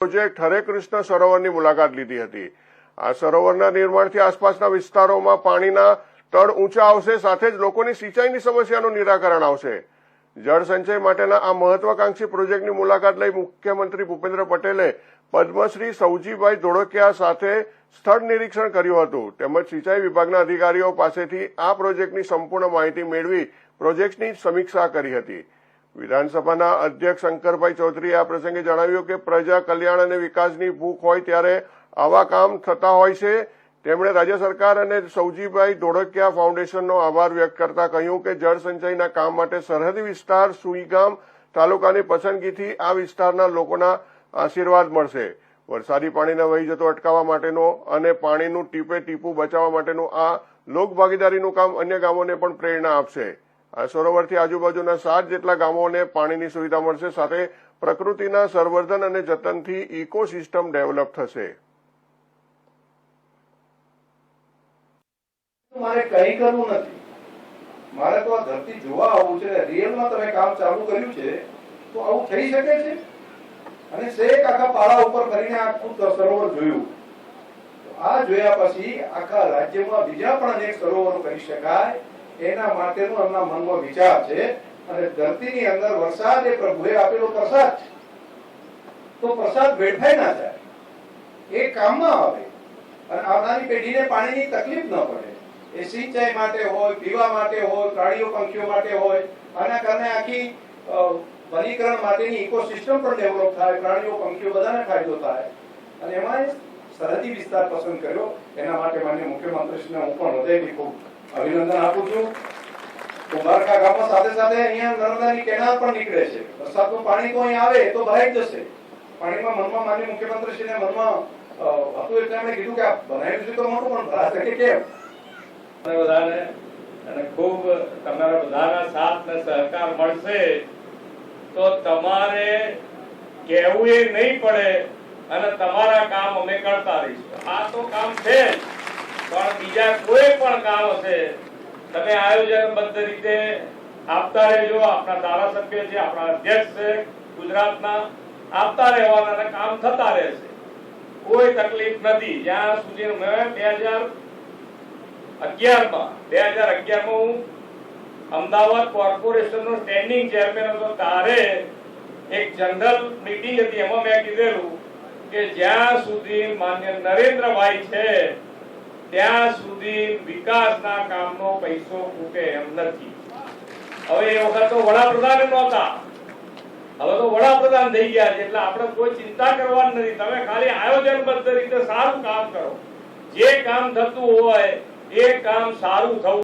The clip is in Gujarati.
પ્રોજેક્ટ હરે કૃષ્ણ સરોવરની મુલાકાત લીધી હતી. આ સરોવરના નિર્માણથી આસપાસના વિસ્તારોમાં પાણીના તળ ઊંચા આવશે, સાથે જ લોકોની સિંચાઈની સમસ્યાનું નિરાકરણ આવશે. જળ સંચય માટેના આ મહત્વાકાંક્ષી પ્રોજેક્ટની મુલાકાત લઈ મુખ્યમંત્રી ભૂપેન્દ્ર પટેલે પદ્મશ્રી સૌજીભાઈ ધોળકિયા સાથે સ્થળ નિરીક્ષણ કર્યું હતું. તેમજ સિંચાઈ વિભાગના અધિકારીઓ પાસેથી આ પ્રોજેક્ટની સંપૂર્ણ માહિતી મેળવી પ્રોજેક્ટની સમીક્ષા કરી હતી. વિધાનસભાના અધ્યક્ષ શંકરભાઈ ચૌધરીએ આ પ્રસંગે જણાવ્યું કે પ્રજા કલ્યાણ અને વિકાસની ભૂખ હોય ત્યારે આવા કામ થતા હોય છે. તેમણે રાજ્ય સરકાર અને સૌજીભાઈ ધોળકિયા ફાઉન્ડેશનનો આભાર વ્યક્ત કરતા કહ્યું કે જળ સંચયના કામ માટે સરહદી વિસ્તાર સુઈગામ તાલુકાની પસંદગીથી આ વિસ્તારના લોકોના આશીર્વાદ મળશે. વરસાદી પાણીના વહી જતો અટકાવવા માટેનો અને પાણીનું ટીપે ટીપું બચાવવા માટેનું આ લોકભાગીદારીનું કામ અન્ય ગામોને પણ પ્રેરણા આપશે. સરોવરથી આજુબાજુના સાત જેટલા ગામોને પાણીની સુવિધા મળશે, સાથે પ્રકૃતિના સંવર્ધન અને જતનથી ઇકોસિસ્ટમ ડેવલપ થશે. મારે કંઈ કરવું નથી. મારે તો આ ધરતી જોવા આવવું છે રિયલમાં તમે કામ ચાલુ કર્યું છે, તો આવું થઈ શકે છે? અને શેક આખા પાળા ઉપર કરીને આખું સરોવર જોયું. આ જોયા પછી આખા રાજ્યમાં બીજા પણ અનેક સરોવરો કરી શકાય. એના માટેનો એમના મનમાં વિચાર છે અને ધરતીની અંદર વરસાદ એ પ્રભુએ આપેલો પ્રસાદ છે. તો પ્રસાદ વેઠાઈ ના જાય. એ કામમાં આવે. અને આવનારી પેઢીને પાણીની તકલીફ ન પડે. એ સિંચાઈ માટે હોય, પીવા માટે હોય, પ્રાણીઓ, પંખીઓ માટે હોય, આના કારણે આખી વનીકરણ માટેની ઇકોસિસ્ટમ પણ ડેવલપ થાય, પ્રાણીઓ, પંખીઓ બધાને ફાયદો થાય. અને એમાં સરહદી વિસ્તાર પસંદ કર્યો. એના માટે માન્ય મુખ્યમંત્રીશ્રીને હું પણ હૃદયથી ખૂબ અભિનંદન આપું છું. કુંભારકા ગામમાં સાથે સાથે અહીંયા નર્મદાની કેનાલ પણ નીકળે છે. વરસાદનું પાણી અહીં આવે તો ભરાઈ જશે. પાણીમાં મનમાં માન્ય મુખ્યમંત્રીશ્રીને મનમાં હતું એટલે એમણે કીધું કે આ બનાવ્યું છે તો મોટું, પણ ભરાશે કે કેમ? બધાને, અને ખૂબ તમારા બધાના સાથ ને સહકાર મળશે તો તમારે કહેવું એ નહીં પડે અને તમારા કામ અમે કરતા રહીશું. આ તો કામ છે જ. પણ બીજા કોઈ પણ કામ હશે, તમે આયોજનબદ્ધ રીતે આપતા રહેજો. આપણા ધારાસભ્ય છે, આપણા અધ્યક્ષ છે, ગુજરાતના આપતા રહેવાના કામ થતા રહેશે. કોઈ તકલીફ નથી. જ્યાં સુધી મેં બે હજાર અગિયારમાં, બે હજાર અગિયારમાં હું અમદાવાદ કોર્પોરેશનનો સ્ટેન્ડિંગ ચેરમેન હતો, ત્યારે એક જનરલ મીટિંગ હતી. એમાં મેં કીધેલું કે જ્યાં સુધી માન્ય નરેન્દ્રભાઈ છે ત્યાં સુધી વિકાસના કામનો પૈસો ખૂટે એમ નથી. હવે એ વખત તો વડાપ્રધાન નહોતા. હવે તો વડાપ્રધાન થઈ ગયા છે, એટલે આપણે કોઈ ચિંતા કરવાની નથી. તમે ખાલી આયોજનબદ્ધ રીતે સારું કામ કરો. જે કામ થતું હોય, એ કામ સારું થવું